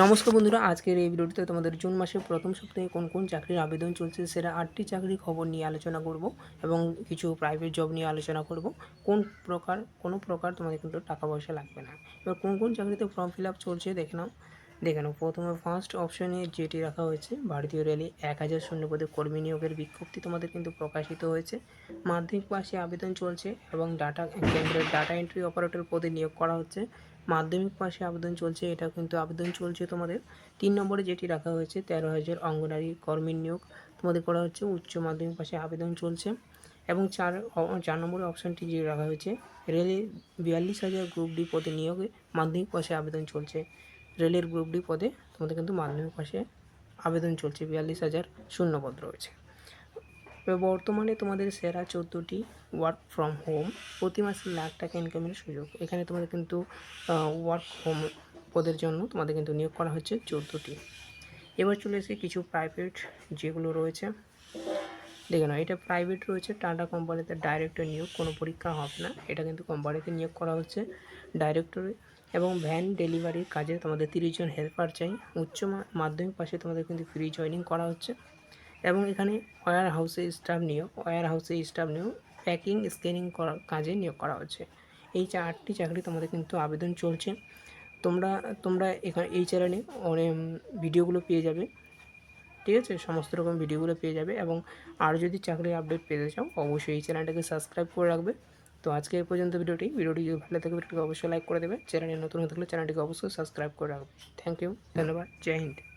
নমস্কার বন্ধুরা, আজকের এই ভিডিওটিতে তোমাদের জুন মাসের প্রথম সপ্তাহে কোন কোন চাকরির আবেদন চলছে সেটা আটটি চাকরির খবর নিয়ে আলোচনা করব এবং কিছু প্রাইভেট জব নিয়ে আলোচনা করব। কোন প্রকার, কোনো প্রকার তোমাদের কিন্তু টাকা পয়সা লাগবে না। এবার কোন কোন চাকরিতে ফর্ম ফিল আপ চলছে দেখে নাও। দেখে নাও, প্রথমে ফার্স্ট অপশনে যেটি রাখা হয়েছে, ভারতীয় রেলে এক হাজার শূন্য পদে কর্মী নিয়োগের বিজ্ঞপ্তি তোমাদের কিন্তু প্রকাশিত হয়েছে। মাধ্যমিক পাশে আবেদন চলছে এবং ডাটা কেন্দ্রের ডাটা এন্ট্রি অপারেটর পদে নিয়োগ করা হচ্ছে। মাধ্যমিক পাশে আবেদন চলছে এটা কিন্তু আবেদন চলছে তোমাদের। তিন নম্বরে যেটি রাখা হয়েছে, তেরো হাজার অঙ্গনারী কর্মীর নিয়োগ তোমাদের করা হচ্ছে, উচ্চ মাধ্যমিক পাশে আবেদন চলছে। এবং চার চার নম্বরের অপশানটি যে রাখা হয়েছে রেলে বিয়াল্লিশ হাজার গ্রুপ ডি পদে নিয়োগে মাধ্যমিক পাশে আবেদন চলছে। রেলের গ্রুপ ডি পদে তোমাদের কিন্তু মাধ্যমিক পাশে আবেদন চলছে, বিয়াল্লিশ হাজার শূন্য পদ রয়েছে। বর্তমানে তোমাদের সেরা চোদ্দোটি ওয়ার্ক ফ্রম হোম প্রতি মাসে লাখ টাকা ইনকামের সুযোগ। এখানে তোমাদের কিন্তু ওয়ার্ক হোম পদের জন্য তোমাদের কিন্তু নিয়োগ করা হচ্ছে চোদ্দোটি। এবার চলে এসে কিছু প্রাইভেট যেগুলো রয়েছে। দেখে নাও, এটা প্রাইভেট রয়েছে, টাটা কোম্পানিতে ডাইরেক্টর নিয়োগ, কোনো পরীক্ষা হবে না। এটা কিন্তু কোম্পানিতে নিয়োগ করা হচ্ছে ডাইরেক্টরে এবং ভ্যান ডেলিভারির কাজে তোমাদের তিরিশ জন হেল্পার চাই। উচ্চ মাধ্যমিক পাশে তোমাদের কিন্তু ফ্রি জয়নিং করা হচ্ছে। এবং এখানে ওয়্যার হাউসে স্টাফ নিয়োগ, ওয়্যার হাউসে স্টাফ নিয়োগ, প্যাকিং, স্ক্যানিং করার কাজে নিয়োগ করা হচ্ছে। এই চারটি চাকরি তোমাদের কিন্তু আবেদন চলছে। তোমরা তোমরা এখানে এই চ্যানেলে অনেক ভিডিওগুলো পেয়ে যাবে। ঠিক আছে? সমস্ত রকম ভিডিওগুলো পেয়ে যাবে এবং আর যদি চাকরির আপডেট পেতে চাও, অবশ্যই এই চ্যানেলটাকে সাবস্ক্রাইব করে রাখবে। তো আজকে এই পর্যন্ত ভিডিওটি। ভিডিওটি যদি ভালো থাকে ভিডিওটিকে অবশ্যই লাইক করে দেবে। চ্যানেলে নতুন হয়ে থাকলে চ্যানেলটিকে অবশ্যই সাবস্ক্রাইব করে রাখবে। থ্যাংক ইউ ধন্যবাদ। জয় হিন্দ।